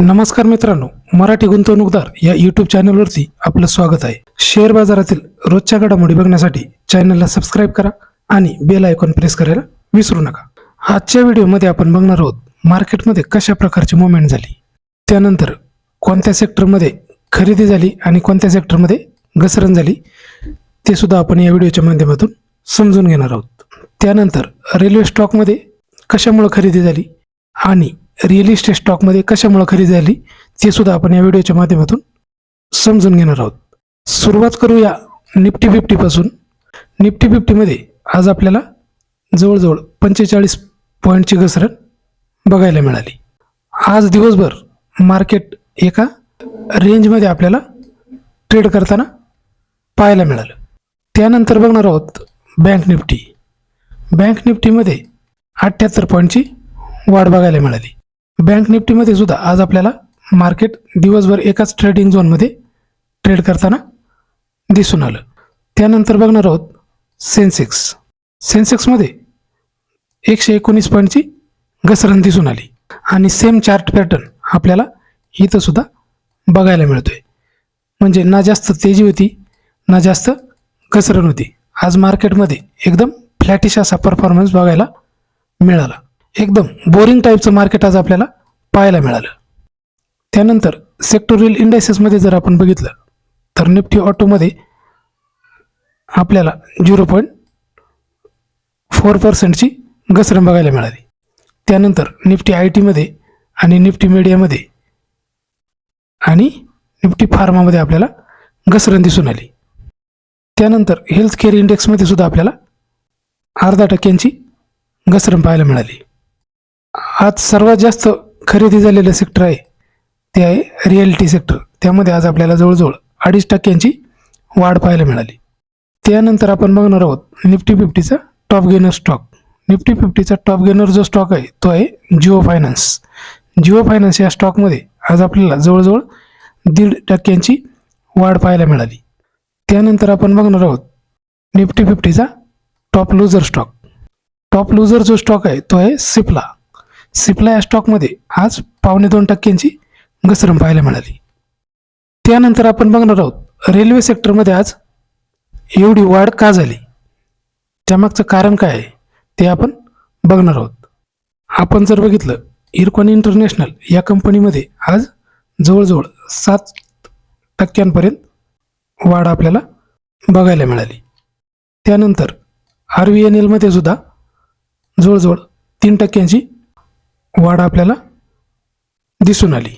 नमस्कार मित्रांनो मराठी गुंतवणूकदार या यूट्यूब चॅनलवरती आपलं स्वागत आहे. शेअर बाजारातील रोजच्या घडामोडी बघण्यासाठी चॅनलला सबस्क्राईब करा आणि बेल आयकॉन प्रेस करायला विसरू नका. आजच्या व्हिडिओमध्ये आपण बघणार आहोत मार्केटमध्ये कशा प्रकारची मुवमेंट झाली. त्यानंतर कोणत्या सेक्टरमध्ये खरेदी झाली आणि कोणत्या सेक्टरमध्ये घसरण झाली ते सुद्धा आपण या व्हिडिओच्या माध्यमातून समजून घेणार आहोत. त्यानंतर रेल्वे स्टॉकमध्ये कशामुळे खरेदी झाली आणि रिअल इस्टेट स्टॉकमध्ये कशामुळे खरेदी झाली ते सुद्धा आपण या व्हिडिओच्या माध्यमातून समजून घेणार आहोत. सुरुवात करूया निफ्टी फिफ्टीपासून. निफ्टी फिफ्टीमध्ये आज आपल्याला जवळजवळ पंचेचाळीस पॉईंटची घसरण बघायला मिळाली. आज दिवसभर मार्केट एका रेंजमध्ये आपल्याला ट्रेड करताना पाहायला मिळालं. त्यानंतर बघणार आहोत बँक निफ्टी. बँक निफ्टीमध्ये अठ्ठ्याहत्तर पॉईंटची वाढ बघायला मिळाली. बँक निफ्टीमध्ये सुद्धा आज आपल्याला मार्केट दिवसभर एकाच ट्रेडिंग झोनमध्ये ट्रेड करताना दिसून आलं. त्यानंतर बघणार आहोत सेन्सेक्स सेन्सेक्समध्ये एकशे एकोणीस पॉईंटची घसरण दिसून आली. आणि सेम चार्ट पॅटर्न आपल्याला इथं सुद्धा बघायला मिळतोय. म्हणजे ना जास्त तेजी होती ना जास्त घसरण होती. आज मार्केटमध्ये एकदम फ्लॅटिश असा परफॉर्मन्स बघायला मिळाला. एकदम बोरिंग टाईपचं मार्केट आज आपल्याला पाहायला मिळालं. त्यानंतर सेक्टोरियल इंडायसेसमध्ये जर आपण बघितलं तर निफ्टी ऑटोमध्ये आपल्याला झिरो पॉईंट फोर पर्सेंटची घसरण बघायला मिळाली. त्यानंतर निफ्टी आय टीमध्ये आणि निफ्टी मीडियामध्ये आणि निफ्टी फार्मामध्ये आपल्याला घसरण दिसून आली. त्यानंतर हेल्थ केअर इंडेक्समध्ये सुद्धा आपल्याला अर्धा टक्क्यांची घसरण पाहायला मिळाली. आज सर्वात जास्त खरेदी झालेलं सेक्टर आहे. ते आहे रिअलिटी सेक्टर त्यामध्ये आज आपल्याला जवळजवळ अडीच टक्क्यांची वाढ पाहायला मिळाली. त्यानंतर आपण बघणार आहोत निफ्टी फिफ्टीचा टॉप गेनर स्टॉक निफ्टी फिफ्टीचा टॉप गेनर जो स्टॉक आहे तो आहे जिओ फायनान्स. जिओ फायनान्स या स्टॉकमध्ये आज आपल्याला जवळजवळ दीड टक्क्यांची वाढ पाहायला मिळाली. त्यानंतर आपण बघणार आहोत Nifty फिफ्टीचा top loser stock top loser जो स्टॉक आहे तो आहे सिप्ला. सिप्ला या स्टॉकमध्ये आज पावणे दोन टक्क्यांची घसरण पाहायला मिळाली. त्यानंतर आपण बघणार आहोत रेल्वे सेक्टरमध्ये आज एवढी वाढ का झाली? त्यामागचं कारण काय आहे ते आपण बघणार आहोत. आपण जर बघितलं इरकॉन इंटरनॅशनल या कंपनीमध्ये आज जवळजवळ सात टक्क्यांपर्यंत वाढ आपल्याला बघायला मिळाली. त्यानंतर आर व्ही एन एलमध्ये सुद्धा जवळजवळ तीन टक्क्यांची वाढ आपल्याला दिसून आली.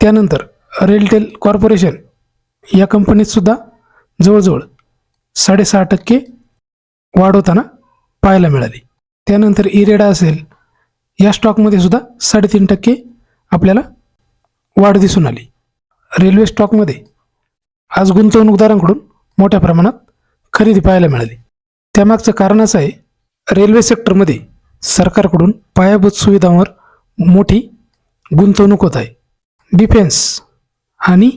त्यानंतर रेलटेल कॉर्पोरेशन या कंपनीतसुद्धा जवळजवळ साडेसहा टक्के वाढ होताना पाहायला मिळाली. त्यानंतर इरेडा असेल या स्टॉकमध्ये सुद्धा साडेतीन टक्के आपल्याला वाढ दिसून आली. रेल्वे स्टॉकमध्ये आज गुंतवणूकदारांकडून मोठ्या प्रमाणात खरेदी पाहायला मिळाली. त्यामागचं कारण असं आहे रेल्वे सेक्टरमध्ये सरकारकडून पायाभूत सुविधांवर मोठी गुंतवणूक होत आहे. डिफेन्स आणि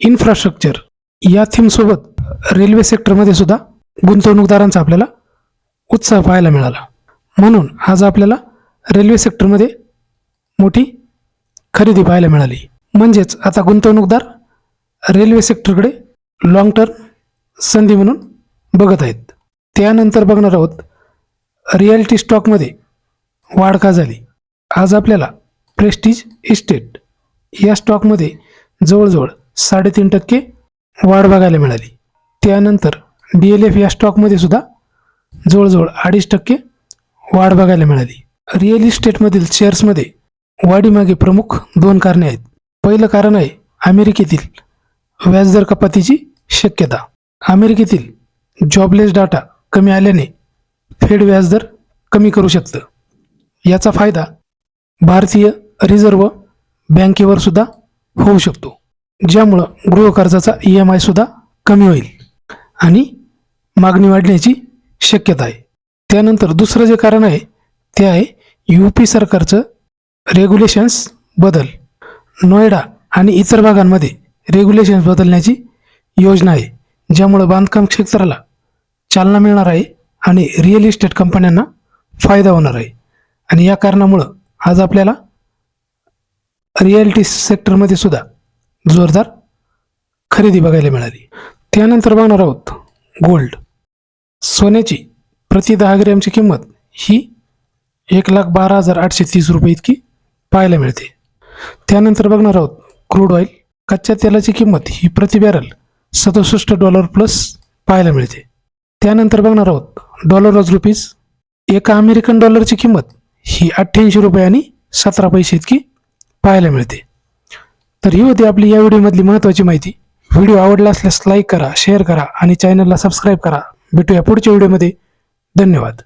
इन्फ्रास्ट्रक्चर या थीमसोबत रेल्वे सेक्टरमध्ये सुद्धा गुंतवणूकदारांचा आपल्याला उत्साह पाहायला मिळाला. म्हणून आज आपल्याला रेल्वे सेक्टरमध्ये मोठी खरेदी पाहायला मिळाली. म्हणजेच आता गुंतवणूकदार रेल्वे सेक्टरकडे लाँग टर्म संधी म्हणून बघत आहेत. त्यानंतर बघणार आहोत रिअल्टी स्टॉकमध्ये वाढ का झाली? आज आपल्याला प्रेस्टीज इस्टेट या स्टॉकमध्ये जवळजवळ साडेतीन टक्के वाढ बघायला मिळाली. त्यानंतर डी एल एफ या स्टॉकमध्ये सुद्धा जवळजवळ अडीच टक्के वाढ बघायला मिळाली. रिअल इस्टेटमधील शेअर्समध्ये वाढीमागे प्रमुख दोन कारणे आहेत. पहिलं कारण आहे अमेरिकेतील व्याजदर कपातीची शक्यता. अमेरिकेतील जॉबलेस डाटा कमी आल्याने फेड व्याजदर कमी करू शकतं. याचा फायदा भारतीय रिझर्व्ह बँकेवर सुद्धा होऊ शकतो ज्यामुळं गृहकर्जाचा ई एम आय सुद्धा कमी होईल आणि मागणी वाढण्याची शक्यता आहे. त्यानंतर दुसरं जे कारण आहे ते आहे यू पी सरकारचं रेग्युलेशन्स बदल. नोएडा आणि इतर भागांमध्ये रेग्युलेशन्स बदलण्याची योजना आहे ज्यामुळं बांधकाम क्षेत्राला चालना मिळणार आहे आणि रिअल इस्टेट कंपन्यांना फायदा होणार आहे. आणि या कारणामुळं आज आपल्याला रियालिटी सेक्टरमध्ये सुद्धा जोरदार खरेदी बघायला मिळाली. त्यानंतर बघणार आहोत गोल्ड सोन्याची प्रति दहा ग्रॅमची किंमत ही एक लाख बारा हजार आठशे तीस रुपये इतकी पाहायला मिळते. त्यानंतर बघणार आहोत क्रूड ऑइल कच्च्या तेलाची किंमत ही प्रति बॅरल सदुसष्ट डॉलर प्लस पाहायला मिळते. त्यानंतर बघणार आहोत. डॉलर वॉज रुपीज एका अमेरिकन डॉलरची किंमत ही अठ्ठ्याऐंशी रुपये आणि सतरा पैसे इतकी पाहायला मिळते. तर ही होती आपली या व्हिडिओमधली महत्त्वाची माहिती. व्हिडिओ आवडला असल्यास लाईक करा शेअर करा आणि चॅनलला सबस्क्राईब करा. भेटूया पुढच्या व्हिडिओमध्ये. धन्यवाद.